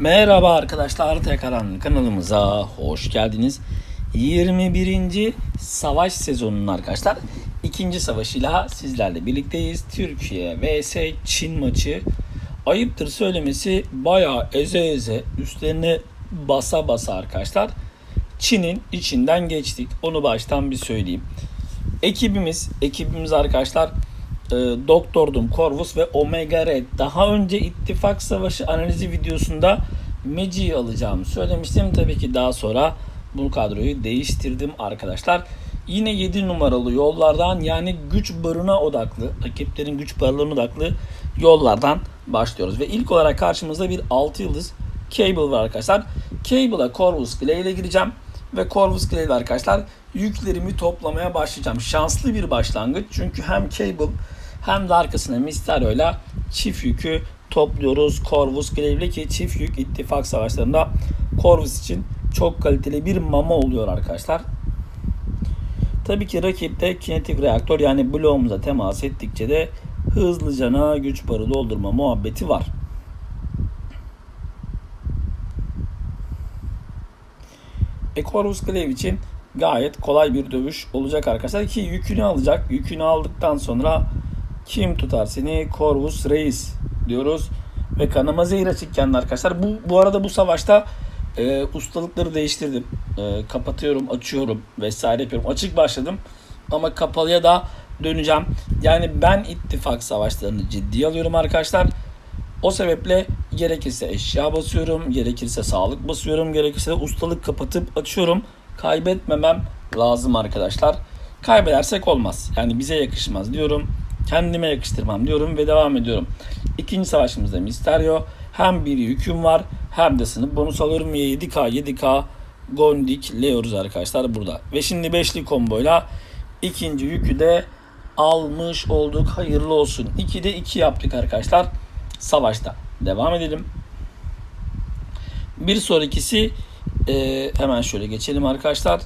Merhaba arkadaşlar Tekaran kanalımıza hoş geldiniz. 21. savaş sezonunun arkadaşlar ikinci savaşıyla sizlerle birlikteyiz. Türkiye vs Çin maçı. Ayıptır söylemesi bayağı eze eze üstlerine basa basa arkadaşlar. Çin'in içinden geçtik. Onu baştan bir söyleyeyim. Ekibimiz, ekibimiz arkadaşlar e, Doktordum, Corvus ve Omega Red. Daha önce ittifak savaşı analizi videosunda Magi'yi alacağımı söylemiştim. Tabii ki daha sonra bu kadroyu değiştirdim arkadaşlar. Yine 7 numaralı yollardan yani güç barına odaklı, rakiplerin güç barlarına odaklı yollardan başlıyoruz. Ve ilk olarak karşımızda bir 6 yıldız Cable var arkadaşlar. Cable'a Corvus Clay ile gireceğim. Ve Corvus Clay ile arkadaşlar yüklerimi toplamaya başlayacağım. Şanslı bir başlangıç. Çünkü hem Cable hem de arkasına Mysterio ile çift yükü topluyoruz. Corvus Clay ile ki çift yük ittifak savaşlarında Corvus için çok kaliteli bir mama oluyor arkadaşlar. Tabii ki rakipte kinetik reaktör yani bloğumuza temas ettikçe de hızlıcana güç barı doldurma muhabbeti var. E Corvus Glaive için gayet kolay bir dövüş olacak arkadaşlar ki yükünü alacak. Yükünü aldıktan sonra kim tutar seni? Corvus Reis diyoruz. Ve kanama zehir açıkken arkadaşlar. Bu, bu arada bu savaşta e, ustalıkları değiştirdim. E, kapatıyorum, açıyorum vesaire yapıyorum. Açık başladım ama kapalıya da döneceğim. Yani ben ittifak savaşlarını ciddiye alıyorum arkadaşlar. O sebeple gerekirse eşya basıyorum, gerekirse sağlık basıyorum, gerekirse ustalık kapatıp açıyorum. Kaybetmemem lazım arkadaşlar. Kaybedersek olmaz. Yani bize yakışmaz diyorum. Kendime yakıştırmam diyorum ve devam ediyorum. İkinci savaşımızda Mysterio. Hem bir yüküm var hem de sınıf bonus alıyorum. 7K 7K Gondik Leoruz arkadaşlar burada. Ve şimdi beşli komboyla ikinci yükü de almış olduk. Hayırlı olsun. 2'de 2 yaptık arkadaşlar. Savaşta. Devam edelim. Bir sonrakisi e, hemen şöyle geçelim arkadaşlar.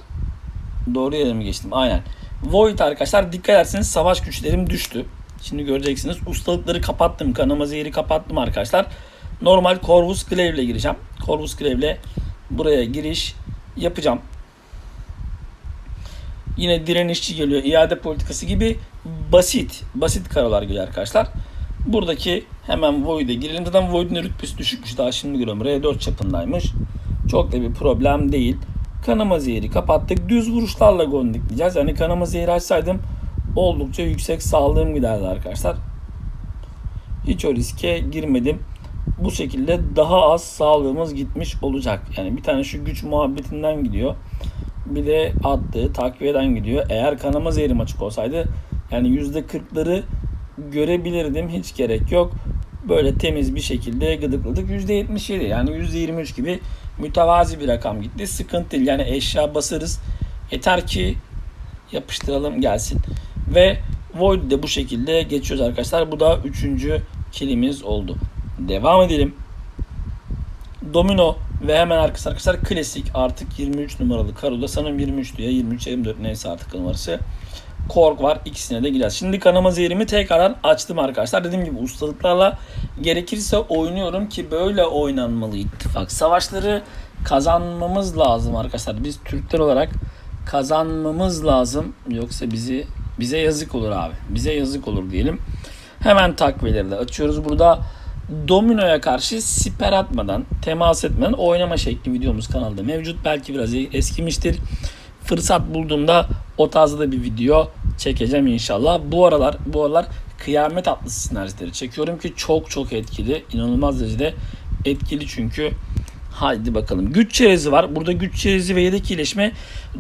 Doğru yere mi geçtim? Aynen. Void arkadaşlar dikkat ederseniz savaş güçlerim düştü. Şimdi göreceksiniz. Ustalıkları kapattım. Kanama zehri kapattım arkadaşlar. Normal Corvus Glaive ile gireceğim. Corvus Glaive ile buraya giriş yapacağım. Yine direnişçi geliyor. İade politikası gibi basit. Basit karalar geliyor arkadaşlar. Buradaki hemen Void'e girelim. Zaten Void'in rütbesi düşükmüş. Daha şimdi görüyorum. R4 çapındaymış. Çok da bir problem değil. Kanama zehri kapattık. Düz vuruşlarla gondikleyeceğiz. Yani kanama zehri açsaydım oldukça yüksek sağlığım giderdi arkadaşlar. Hiç o riske girmedim. Bu şekilde daha az sağlığımız gitmiş olacak. Yani bir tane şu güç muhabbetinden gidiyor. Bir de attığı takviyeden gidiyor. Eğer kanama zehrim açık olsaydı yani %40'ları görebilirdim. Hiç gerek yok. Böyle temiz bir şekilde gıdıkladık. %77 yani %23 gibi mütevazi bir rakam gitti. Sıkıntı değil. Yani eşya basarız. Yeter ki yapıştıralım gelsin. Ve Void de bu şekilde geçiyoruz arkadaşlar. Bu da üçüncü kilimiz oldu. Devam edelim. Domino ve hemen arkası arkadaşlar klasik artık 23 numaralı Karo'da sanırım 23 diye 23 24 neyse artık numarası. Kork var. ikisine de gireceğiz. Şimdi kanama zehrimi tekrardan açtım arkadaşlar. Dediğim gibi ustalıklarla gerekirse oynuyorum ki böyle oynanmalı ittifak. Savaşları kazanmamız lazım arkadaşlar. Biz Türkler olarak kazanmamız lazım. Yoksa bizi bize yazık olur abi. Bize yazık olur diyelim. Hemen takviyeleri de açıyoruz. Burada dominoya karşı siper atmadan, temas etmeden oynama şekli videomuz kanalda mevcut. Belki biraz eskimiştir. Fırsat bulduğumda o tarzda da bir video çekeceğim inşallah. Bu aralar bu aralar kıyamet atlısı sinerjileri çekiyorum ki çok çok etkili. inanılmaz derecede etkili çünkü. Haydi bakalım. Güç çerezi var. Burada güç çerezi ve yedek iyileşme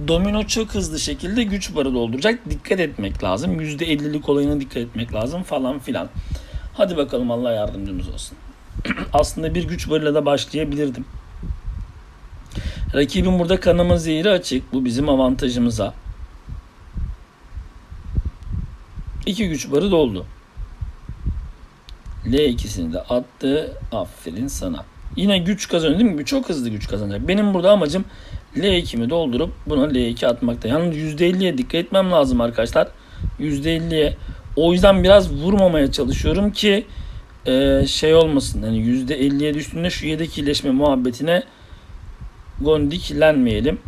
domino çok hızlı şekilde güç barı dolduracak. Dikkat etmek lazım. %50'lik olayına dikkat etmek lazım falan filan. Hadi bakalım Allah yardımcımız olsun. Aslında bir güç barıyla da başlayabilirdim. Rakibin burada kanama zehri açık. Bu bizim avantajımıza. İki güç barı doldu. L2'sini de attı. Aferin sana. Yine güç kazanıyor değil mi? Çok hızlı güç kazanacak. Benim burada amacım L2'mi doldurup buna L2 atmakta. Yalnız %50'ye dikkat etmem lazım arkadaşlar. %50'ye. O yüzden biraz vurmamaya çalışıyorum ki e, şey olmasın. Hani %50'ye düştüğünde şu yedek iyileşme muhabbetine gondiklenmeyelim.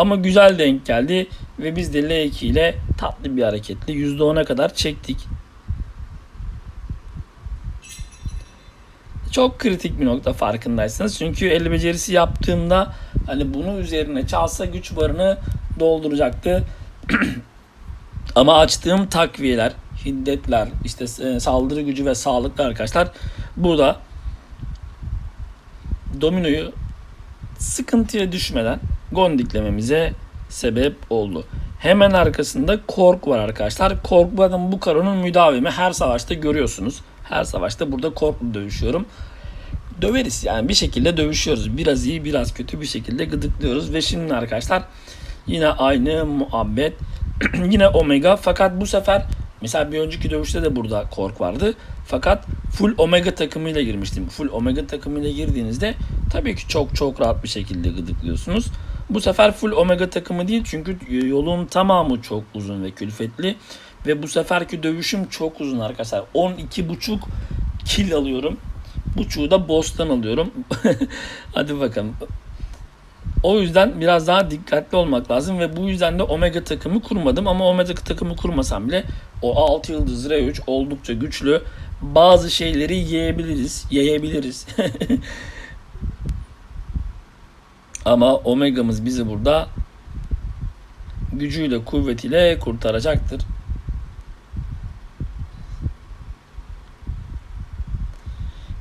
Ama güzel denk geldi ve biz de L2 ile tatlı bir hareketle %10'a kadar çektik. Çok kritik bir nokta farkındaysanız. Çünkü el becerisi yaptığımda hani bunu üzerine çalsa güç barını dolduracaktı. Ama açtığım takviyeler, hiddetler, işte e, saldırı gücü ve sağlıklı arkadaşlar burada dominoyu sıkıntıya düşmeden gondiklememize sebep oldu. Hemen arkasında Kork var arkadaşlar. Kork bu adam bu karonun müdavimi. Her savaşta görüyorsunuz. Her savaşta burada Kork'la dövüşüyorum. Döveriz yani bir şekilde dövüşüyoruz. Biraz iyi biraz kötü bir şekilde gıdıklıyoruz. Ve şimdi arkadaşlar yine aynı muhabbet. yine Omega fakat bu sefer mesela bir önceki dövüşte de burada Kork vardı. Fakat full Omega takımıyla girmiştim. Full Omega takımıyla girdiğinizde tabii ki çok çok rahat bir şekilde gıdıklıyorsunuz. Bu sefer full Omega takımı değil çünkü yolun tamamı çok uzun ve külfetli. Ve bu seferki dövüşüm çok uzun arkadaşlar. 12.5 kill alıyorum. Buçuğu da boss'tan alıyorum. Hadi bakalım. O yüzden biraz daha dikkatli olmak lazım ve bu yüzden de Omega takımı kurmadım ama Omega takımı kurmasam bile o 6 yıldız R3 oldukça güçlü. Bazı şeyleri yiyebiliriz, yiyebiliriz. ama Omega'mız bizi burada gücüyle, kuvvetiyle kurtaracaktır.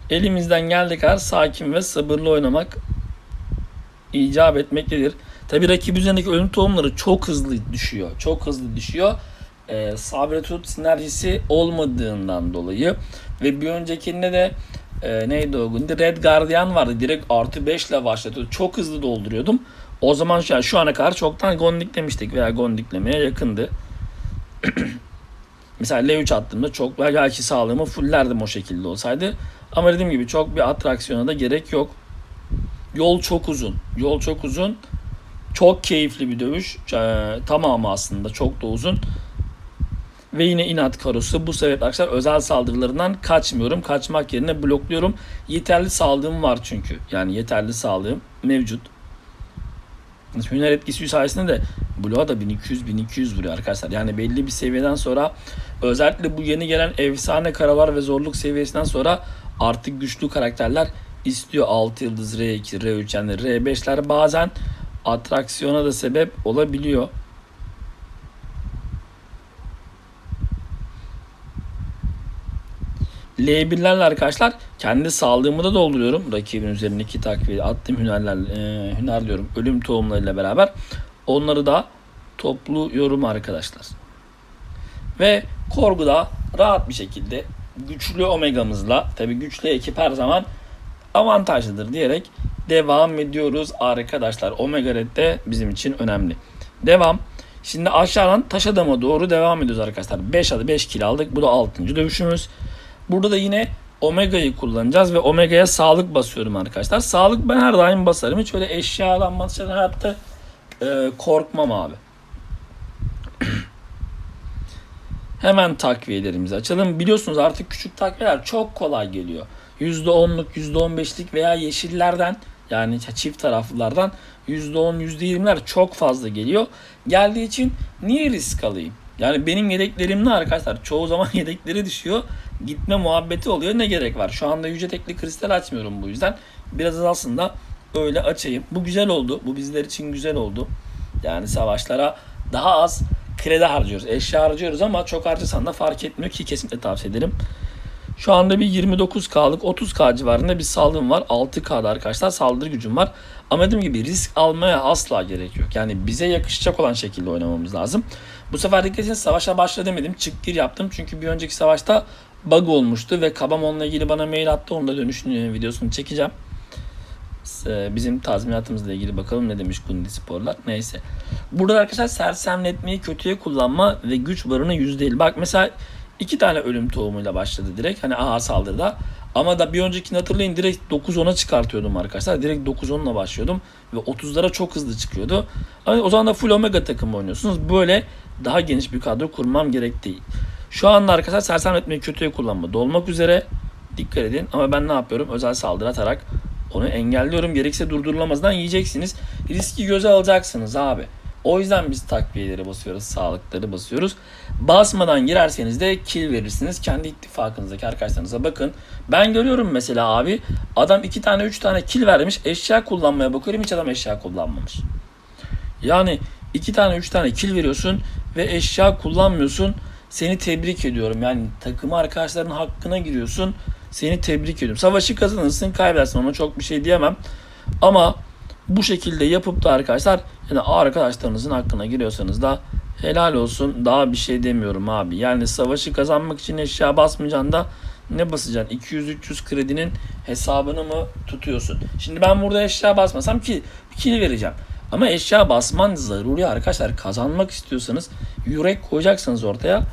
Elimizden geldiği kadar sakin ve sabırlı oynamak icap etmektedir. Tabi rakip üzerindeki ölüm tohumları çok hızlı düşüyor. Çok hızlı düşüyor. Ee, sabretut sinerjisi olmadığından dolayı ve bir öncekinde de e, neydi o günde Red Guardian vardı. Direkt artı 5 ile başlatıyordu. Çok hızlı dolduruyordum. O zaman şu, şu ana kadar çoktan gondiklemiştik veya gondiklemeye yakındı. Mesela L3 attığımda çok belki sağlığımı fullerdim o şekilde olsaydı. Ama dediğim gibi çok bir atraksiyona da gerek yok. Yol çok uzun. Yol çok uzun. Çok keyifli bir dövüş. Ee, tamamı aslında çok da uzun. Ve yine inat karosu. Bu sebeple arkadaşlar özel saldırılarından kaçmıyorum. Kaçmak yerine blokluyorum. Yeterli sağlığım var çünkü. Yani yeterli sağlığım mevcut. Hüner etkisi sayesinde de bloğa da 1200-1200 vuruyor arkadaşlar. Yani belli bir seviyeden sonra özellikle bu yeni gelen efsane karalar ve zorluk seviyesinden sonra artık güçlü karakterler istiyor 6 yıldız R2, R3 yani R5'ler bazen atraksiyona da sebep olabiliyor. L1'lerle arkadaşlar kendi sağlığımı da dolduruyorum. Rakibin üzerindeki takviye attığım hünerler, e, hüner diyorum ölüm tohumlarıyla beraber. Onları da topluyorum arkadaşlar. Ve korguda rahat bir şekilde güçlü omegamızla tabi güçlü ekip her zaman avantajlıdır diyerek devam ediyoruz arkadaşlar. Omega Red de bizim için önemli. Devam. Şimdi aşağıdan taş adama doğru devam ediyoruz arkadaşlar. 5 adı 5 kill aldık. Bu da 6. dövüşümüz. Burada da yine Omega'yı kullanacağız ve Omega'ya sağlık basıyorum arkadaşlar. Sağlık ben her daim basarım. Hiç öyle eşyadan basarım. Hayatta e, korkmam abi. Hemen takviyelerimizi açalım. Biliyorsunuz artık küçük takviyeler çok kolay geliyor. %10'luk, %15'lik veya yeşillerden yani çift taraflılardan %10, %20'ler çok fazla geliyor. Geldiği için niye risk alayım? Yani benim yedeklerim ne arkadaşlar? Çoğu zaman yedekleri düşüyor. Gitme muhabbeti oluyor. Ne gerek var? Şu anda yüce tekli kristal açmıyorum bu yüzden. Biraz aslında öyle açayım. Bu güzel oldu. Bu bizler için güzel oldu. Yani savaşlara daha az kredi harcıyoruz. Eşya harcıyoruz ama çok harcasan da fark etmiyor ki kesinlikle tavsiye ederim. Şu anda bir 29K'lık 30K civarında bir saldırım var. 6K'da arkadaşlar saldırı gücüm var. Ama dediğim gibi risk almaya asla gerek yok. Yani bize yakışacak olan şekilde oynamamız lazım. Bu sefer dikkat edin savaşa başla demedim. Çık gir yaptım. Çünkü bir önceki savaşta bug olmuştu ve Kabam onunla ilgili bana mail attı. Onu da dönüşünü videosunu çekeceğim. Bizim tazminatımızla ilgili bakalım ne demiş Gundi Sporlar. Neyse. Burada arkadaşlar sersemletmeyi kötüye kullanma ve güç barını %50. Bak mesela iki tane ölüm tohumuyla başladı direkt. Hani ağır saldırıda. Ama da bir öncekini hatırlayın direkt 9-10'a çıkartıyordum arkadaşlar. Direkt 9-10'la başlıyordum. Ve 30'lara çok hızlı çıkıyordu. Ama o zaman da full omega takımı oynuyorsunuz. Böyle daha geniş bir kadro kurmam gerektiği. Şu anda arkadaşlar sersemletmeyi kötüye kullanma dolmak üzere. Dikkat edin ama ben ne yapıyorum? Özel saldırı atarak onu engelliyorum. Gerekse durdurulamazdan yiyeceksiniz. Riski göze alacaksınız abi. O yüzden biz takviyeleri basıyoruz, sağlıkları basıyoruz. Basmadan girerseniz de kill verirsiniz. Kendi ittifakınızdaki arkadaşlarınıza bakın. Ben görüyorum mesela abi adam iki tane üç tane kill vermiş. Eşya kullanmaya bakıyorum hiç adam eşya kullanmamış. Yani iki tane üç tane kill veriyorsun ve eşya kullanmıyorsun. Seni tebrik ediyorum. Yani takımı arkadaşların hakkına giriyorsun. Seni tebrik ediyorum. Savaşı kazanırsın kaybedersin ona çok bir şey diyemem. Ama bu şekilde yapıp da arkadaşlar yani arkadaşlarınızın hakkına giriyorsanız da helal olsun. Daha bir şey demiyorum abi. Yani savaşı kazanmak için eşya basmayacaksın da ne basacaksın? 200-300 kredinin hesabını mı tutuyorsun? Şimdi ben burada eşya basmasam ki kill vereceğim. Ama eşya basman zaruri arkadaşlar. Kazanmak istiyorsanız yürek koyacaksınız ortaya.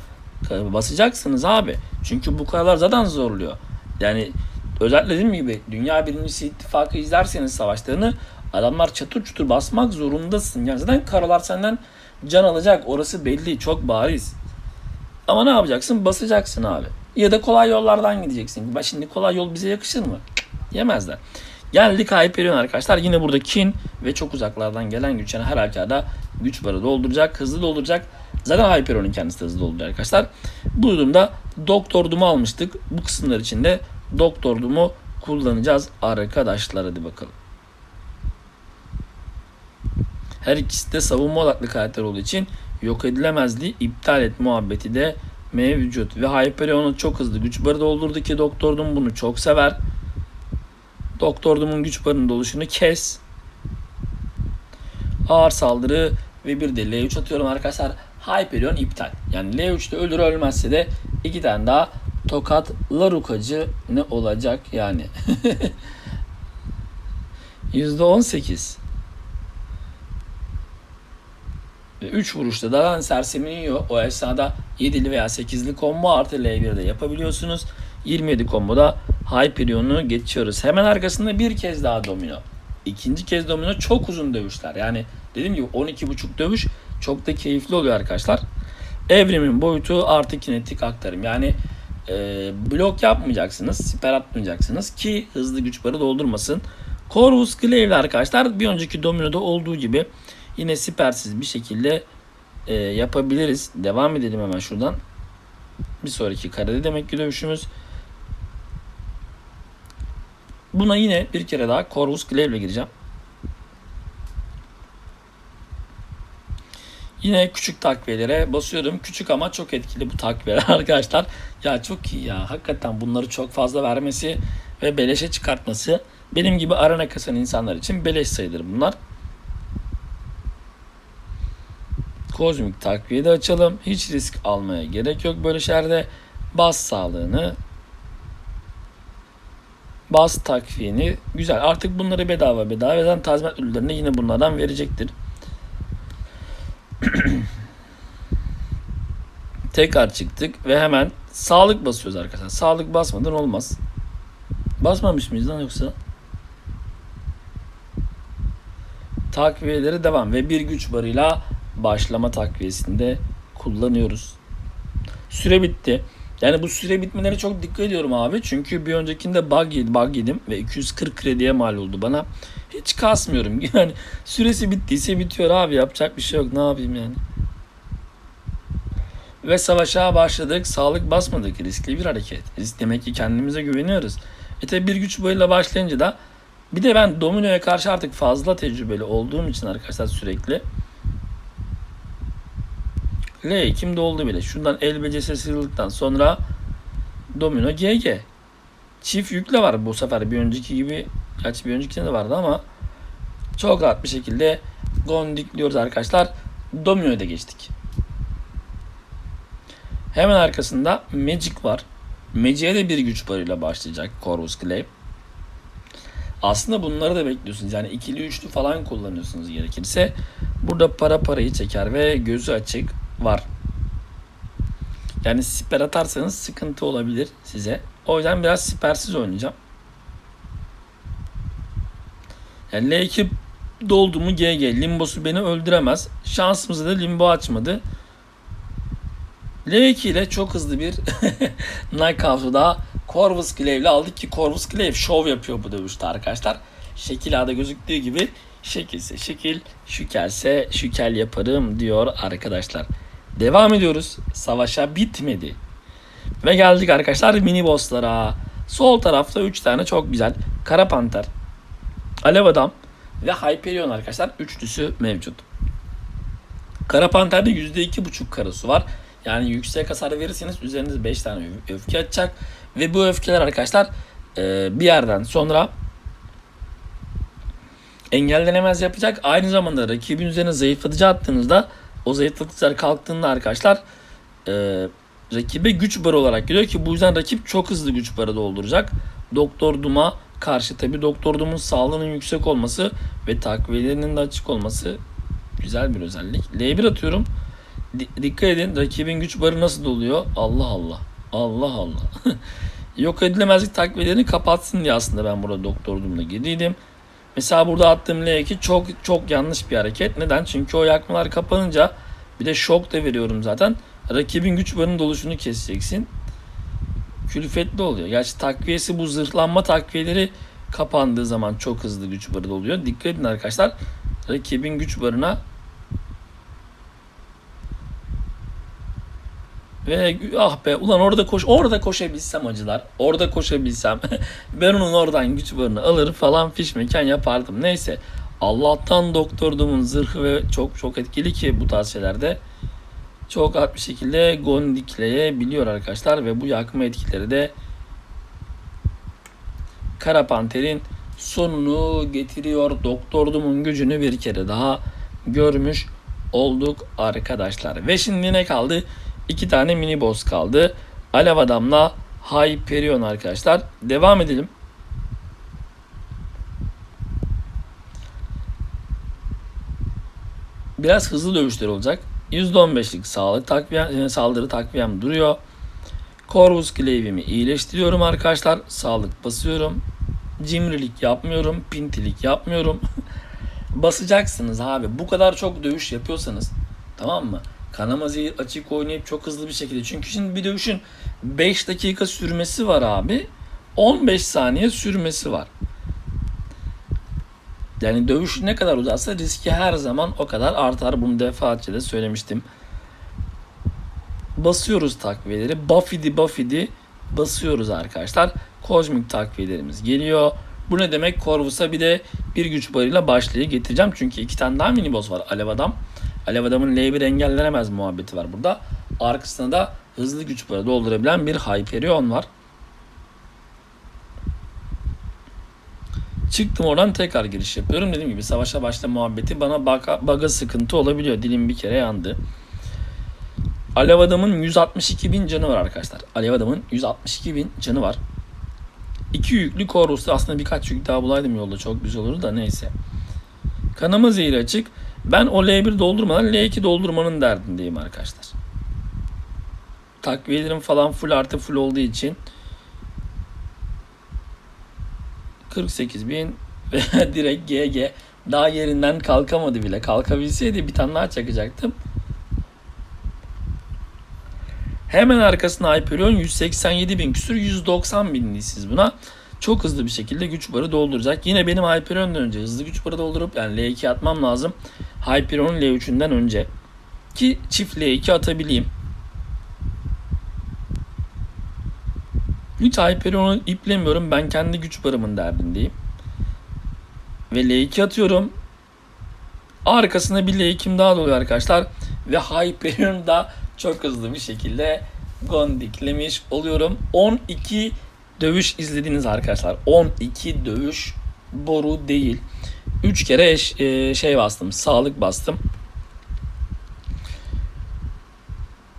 Basacaksınız abi. Çünkü bu kadar zaten zorluyor. Yani özellikle dediğim gibi Dünya Birincisi ittifakı izlerseniz savaşlarını adamlar çatır çutur basmak zorundasın. Yani zaten karalar senden can alacak. Orası belli. Çok bariz. Ama ne yapacaksın? Basacaksın abi. Ya da kolay yollardan gideceksin. Bak şimdi kolay yol bize yakışır mı? Yemezler. Geldik Hyperion arkadaşlar. Yine burada Kin ve çok uzaklardan gelen güç. Yani her halükarda güç barı dolduracak. Hızlı dolduracak. Zaten Hyperion'un kendisi de hızlı dolduruyor arkadaşlar. Bu durumda Doktor Doom'u almıştık. Bu kısımlar için de Doktor Doom'u kullanacağız arkadaşlar. Hadi bakalım. Her ikisi de savunma odaklı karakter olduğu için yok edilemezliği iptal et muhabbeti de mevcut. Ve Hyperion'u çok hızlı güç barı doldurdu ki Doktor Doom bunu çok sever. Doktor Doom'un güç barının doluşunu kes. Ağır saldırı ve bir de L3 atıyorum arkadaşlar. Hyperion iptal. Yani L3'te ölür ölmezse de iki tane daha tokat Larukacı ne olacak yani. %18. Ve 3 vuruşta da sersemini yiyor. O esnada 7'li veya 8'li combo artı L1'de yapabiliyorsunuz. 27 komboda Hyperion'u geçiyoruz. Hemen arkasında bir kez daha domino. İkinci kez domino çok uzun dövüşler. Yani dediğim gibi 12.5 dövüş çok da keyifli oluyor arkadaşlar. Evrimin boyutu artı kinetik aktarım. Yani e, blok yapmayacaksınız. Siper atmayacaksınız ki hızlı güç barı doldurmasın. Corvus Glaive arkadaşlar bir önceki dominoda olduğu gibi yine sipersiz bir şekilde e, yapabiliriz. Devam edelim hemen şuradan. Bir sonraki karede demek ki dövüşümüz. Buna yine bir kere daha Corvus Glaive gireceğim. Yine küçük takviyelere basıyorum. Küçük ama çok etkili bu takviyeler arkadaşlar. Ya çok iyi ya. Hakikaten bunları çok fazla vermesi ve beleşe çıkartması benim gibi arana kasan insanlar için beleş sayılır bunlar. Kozmik takviye de açalım. Hiç risk almaya gerek yok böyle şeylerde. Bas sağlığını bas takviyeni güzel. Artık bunları bedava bedava zaten tazminat ödüllerini yine bunlardan verecektir. Tekrar çıktık ve hemen sağlık basıyoruz arkadaşlar. Sağlık basmadan olmaz. Basmamış mıyız lan yoksa? Takviyeleri devam ve bir güç barıyla başlama takviyesinde kullanıyoruz. Süre bitti. Yani bu süre bitmeleri çok dikkat ediyorum abi. Çünkü bir öncekinde bug, yedim, bug yedim ve 240 krediye mal oldu bana. Hiç kasmıyorum. Yani süresi bittiyse bitiyor abi. Yapacak bir şey yok. Ne yapayım yani? Ve savaşa başladık. Sağlık basmadık. Riskli bir hareket. Risk demek ki kendimize güveniyoruz. E tabi bir güç boyuyla başlayınca da bir de ben dominoya karşı artık fazla tecrübeli olduğum için arkadaşlar sürekli L kimde oldu bile. Şundan el becerisi sıyrıldıktan sonra domino GG. Çift yükle var bu sefer bir önceki gibi. Gerçi bir öncekinde de vardı ama çok rahat bir şekilde gondikliyoruz arkadaşlar. Domino'ya da geçtik. Hemen arkasında Magic var. Magic'e de bir güç barıyla başlayacak Corvus Glaive. Aslında bunları da bekliyorsunuz. Yani ikili üçlü falan kullanıyorsunuz gerekirse. Burada para parayı çeker ve gözü açık var. Yani siper atarsanız sıkıntı olabilir size. O yüzden biraz sipersiz oynayacağım. Yani L2 doldu mu GG. Limbosu beni öldüremez. Şansımızda da limbo açmadı. L2 ile çok hızlı bir knockout'u daha Corvus Glaive ile aldık ki Corvus Glaive şov yapıyor bu dövüşte arkadaşlar. Şekil A'da gözüktüğü gibi şekilse şekil, şükerse şükel yaparım diyor arkadaşlar. Devam ediyoruz. Savaşa bitmedi. Ve geldik arkadaşlar mini bosslara. Sol tarafta 3 tane çok güzel Kara Panter, Alev Adam ve Hyperion arkadaşlar üçlüsü mevcut. Kara Panter'de %2.5 karası var. Yani yüksek hasar verirseniz üzerinize 5 tane öfke atacak. Ve bu öfkeler arkadaşlar e, bir yerden sonra engellenemez yapacak. Aynı zamanda rakibin üzerine zayıflatıcı attığınızda o zayıflatıcılar kalktığında arkadaşlar e, rakibe güç barı olarak geliyor ki bu yüzden rakip çok hızlı güç barı dolduracak. Doktor Doom'a karşı tabi Doktor Doom'un sağlığının yüksek olması ve takviyelerinin de açık olması güzel bir özellik. L1 atıyorum. Di- dikkat edin rakibin güç barı nasıl doluyor? Allah Allah. Allah Allah. Yok edilemezlik takviyelerini kapatsın diye aslında ben burada Doktor Doom'la girdiydim. Mesela burada attığım L2 çok çok yanlış bir hareket. Neden? Çünkü o yakmalar kapanınca bir de şok da veriyorum zaten. Rakibin güç barının doluşunu keseceksin. Külfetli oluyor. Gerçi takviyesi bu zırhlanma takviyeleri kapandığı zaman çok hızlı güç barı doluyor. Dikkat edin arkadaşlar. Rakibin güç barına Ve ah be ulan orada koş orada koşabilsem acılar. Orada koşabilsem ben onun oradan güç barını alır falan fiş mekan yapardım. Neyse. Allah'tan Doktor Doom'un zırhı ve çok çok etkili ki bu tarz şeylerde çok rahat bir şekilde gondikleyebiliyor arkadaşlar ve bu yakma etkileri de Kara Panter'in sonunu getiriyor. Doktor Doom'un gücünü bir kere daha görmüş olduk arkadaşlar. Ve şimdi ne kaldı? İki tane mini boss kaldı. Alev Adam'la Hyperion arkadaşlar. Devam edelim. Biraz hızlı dövüşler olacak. %15'lik sağlık takviyem, e, saldırı takviyem duruyor. Corvus Glaive'imi iyileştiriyorum arkadaşlar. Sağlık basıyorum. Cimrilik yapmıyorum. Pintilik yapmıyorum. Basacaksınız abi. Bu kadar çok dövüş yapıyorsanız tamam mı? Kanama zehir açık oynayıp çok hızlı bir şekilde. Çünkü şimdi bir dövüşün 5 dakika sürmesi var abi. 15 saniye sürmesi var. Yani dövüş ne kadar uzarsa riski her zaman o kadar artar. Bunu defaatçe de söylemiştim. Basıyoruz takviyeleri. Buffy'di Buffy'di basıyoruz arkadaşlar. Kozmik takviyelerimiz geliyor. Bu ne demek? Corvus'a bir de bir güç barıyla başlayı getireceğim. Çünkü iki tane daha mini boss var. Alev Adam. Alev Adam'ın L1 engellenemez muhabbeti var burada. Arkasında da hızlı güç barı doldurabilen bir Hyperion var. Çıktım oradan tekrar giriş yapıyorum. Dediğim gibi savaşa başla muhabbeti bana baga, baga sıkıntı olabiliyor. Dilim bir kere yandı. Alev Adam'ın 162 bin canı var arkadaşlar. Alev Adam'ın 162 bin canı var. İki yüklü Corvus'ta aslında birkaç yük daha bulaydım yolda çok güzel olurdu da neyse. Kanama zehri açık. Ben o L1 doldurmadan L2 doldurmanın derdindeyim arkadaşlar. Takviyelerim falan full artı full olduğu için 48 bin ve direkt GG daha yerinden kalkamadı bile. Kalkabilseydi bir tane daha çakacaktım. Hemen arkasına Hyperion 187 bin küsür 190 binli siz buna. Çok hızlı bir şekilde güç barı dolduracak. Yine benim Hyperion'dan önce hızlı güç barı doldurup yani L2 atmam lazım. Hyperion'un L3'ünden önce. Ki çift L2 atabileyim. Hiç Hyperion'u iplemiyorum. Ben kendi güç barımın derdindeyim. Ve L2 atıyorum. Arkasına bir L2'm daha doluyor arkadaşlar. Ve Hyperion da çok hızlı bir şekilde gondiklemiş oluyorum. 12 dövüş izlediniz arkadaşlar. 12 dövüş boru değil. 3 kere eş, e, şey bastım. Sağlık bastım.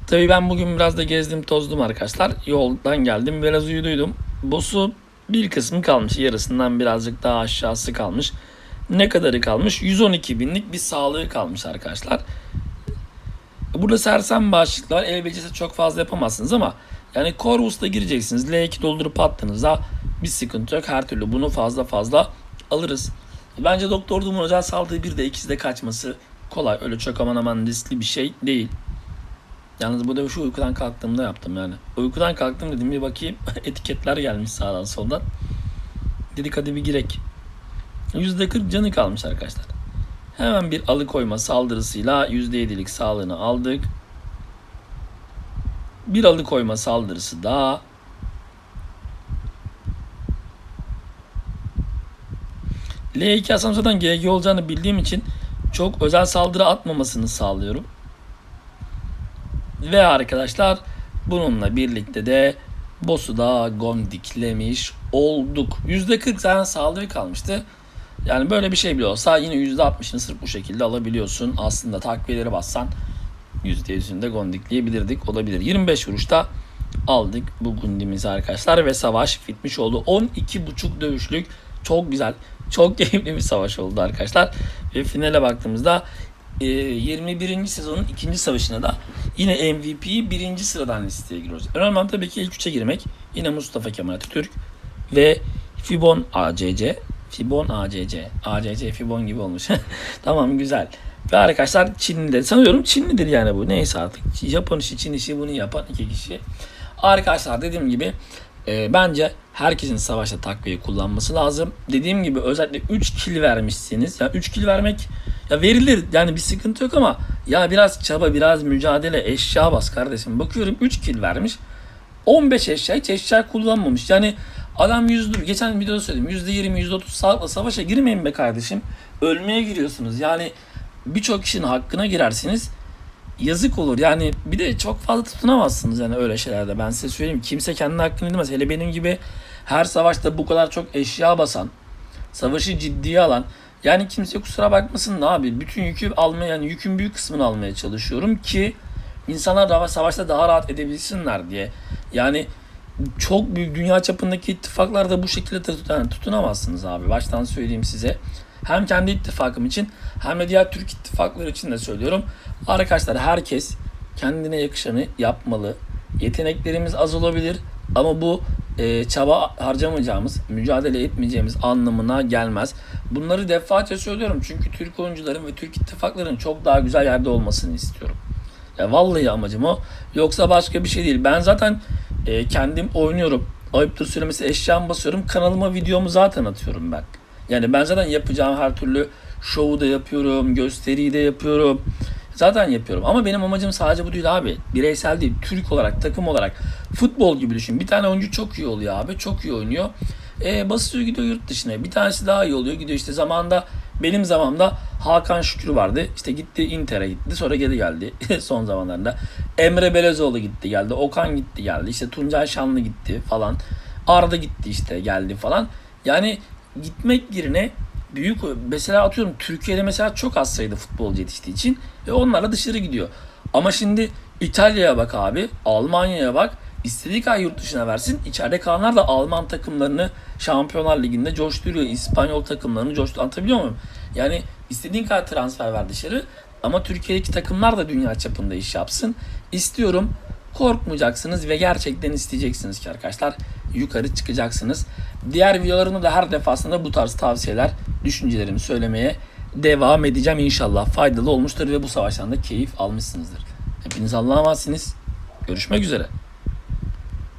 Tabii ben bugün biraz da gezdim tozdum arkadaşlar. Yoldan geldim biraz uyuduydum. Boss'u bir kısmı kalmış. Yarısından birazcık daha aşağısı kalmış. Ne kadarı kalmış? 112 binlik bir sağlığı kalmış arkadaşlar. Burada sersem bağışıklar el becerisi çok fazla yapamazsınız ama yani Corvus'ta gireceksiniz. L2 doldurup attığınızda bir sıkıntı yok. Her türlü bunu fazla fazla alırız. Bence Doktor Doom'un özel saldığı bir de ikisi de kaçması kolay. Öyle çok aman aman riskli bir şey değil. Yalnız bu da şu uykudan kalktığımda yaptım yani. Uykudan kalktım dedim bir bakayım etiketler gelmiş sağdan soldan. Dedik hadi bir girek. %40 canı kalmış arkadaşlar. Hemen bir alıkoyma saldırısıyla %7'lik sağlığını aldık. Bir alıkoyma saldırısı daha. L2 Hasan zaten GG olacağını bildiğim için çok özel saldırı atmamasını sağlıyorum. Ve arkadaşlar bununla birlikte de boss'u da gondiklemiş olduk. %40 zaten saldırı kalmıştı. Yani böyle bir şey bile olsa yine %60'ını sırf bu şekilde alabiliyorsun. Aslında takviyeleri bassan %100'ünü de gondikleyebilirdik. Olabilir. 25 vuruşta aldık bu gundimizi arkadaşlar ve savaş bitmiş oldu. 12.5 dövüşlük çok güzel, çok keyifli bir savaş oldu arkadaşlar. Ve finale baktığımızda e, 21. sezonun ikinci savaşına da yine MVP'yi birinci sıradan listeye giriyoruz. Önemli olan tabii ki ilk üçe girmek. Yine Mustafa Kemal Atatürk ve Fibon ACC. Fibon ACC. ACC Fibon gibi olmuş. tamam güzel. Ve arkadaşlar Çinliler. Sanıyorum Çinlidir yani bu. Neyse artık. Japon işi, Çin işi bunu yapan iki kişi. Arkadaşlar dediğim gibi e, bence herkesin savaşta takviye kullanması lazım. Dediğim gibi özellikle 3 kill vermişsiniz. Ya 3 kill vermek ya verilir yani bir sıkıntı yok ama ya biraz çaba, biraz mücadele, eşya bas kardeşim. Bakıyorum 3 kill vermiş. 15 eşya hiç eşya kullanmamış. Yani adam yüzde geçen videoda söyledim %20 %30 sağlıkla savaşa girmeyin be kardeşim. Ölmeye giriyorsunuz. Yani birçok kişinin hakkına girersiniz. Yazık olur. Yani bir de çok fazla tutunamazsınız yani öyle şeylerde. Ben size söyleyeyim. Kimse kendi hakkını bilmez. Hele benim gibi her savaşta bu kadar çok eşya basan, savaşı ciddiye alan, yani kimse kusura bakmasın da abi. Bütün yükü almaya yani yükün büyük kısmını almaya çalışıyorum ki insanlar daha savaşta daha rahat edebilsinler diye. Yani çok büyük dünya çapındaki ittifaklarda bu şekilde yani tutunamazsınız abi. Baştan söyleyeyim size. Hem kendi ittifakım için hem de diğer Türk ittifakları için de söylüyorum. Arkadaşlar herkes kendine yakışanı yapmalı. Yeteneklerimiz az olabilir ama bu e, çaba harcamayacağımız, mücadele etmeyeceğimiz anlamına gelmez. Bunları defaatçe söylüyorum çünkü Türk oyuncuların ve Türk ittifakların çok daha güzel yerde olmasını istiyorum. Ya vallahi amacım o. Yoksa başka bir şey değil. Ben zaten e, kendim oynuyorum. Ayıptır söylemesi eşyamı basıyorum. Kanalıma videomu zaten atıyorum ben. Yani ben zaten yapacağım her türlü şovu da yapıyorum, gösteriyi de yapıyorum. Zaten yapıyorum ama benim amacım sadece bu değil abi. Bireysel değil, Türk olarak, takım olarak. Futbol gibi düşün. Bir tane oyuncu çok iyi oluyor abi, çok iyi oynuyor. E, basıyor gidiyor yurt dışına. Bir tanesi daha iyi oluyor. Gidiyor işte zamanda benim zamanımda Hakan Şükür vardı. İşte gitti Inter'e gitti. Sonra geri geldi son zamanlarda. Emre Belezoğlu gitti geldi. Okan gitti geldi. İşte Tuncay Şanlı gitti falan. Arda gitti işte geldi falan. Yani gitmek yerine büyük mesela atıyorum Türkiye'de mesela çok az sayıda futbolcu yetiştiği için ve onlarla dışarı gidiyor. Ama şimdi İtalya'ya bak abi, Almanya'ya bak. İstediği kadar yurt dışına versin. İçeride kalanlar da Alman takımlarını Şampiyonlar Ligi'nde coşturuyor. İspanyol takımlarını coşturuyor. Anlatabiliyor muyum? Yani istediğin kadar transfer ver dışarı. Ama Türkiye'deki takımlar da dünya çapında iş yapsın. İstiyorum. Korkmayacaksınız ve gerçekten isteyeceksiniz ki arkadaşlar yukarı çıkacaksınız. Diğer videolarımda da her defasında bu tarz tavsiyeler, düşüncelerimi söylemeye devam edeceğim inşallah. Faydalı olmuştur ve bu savaştan da keyif almışsınızdır. Hepiniz Allah'a emanetsiniz. Görüşmek üzere.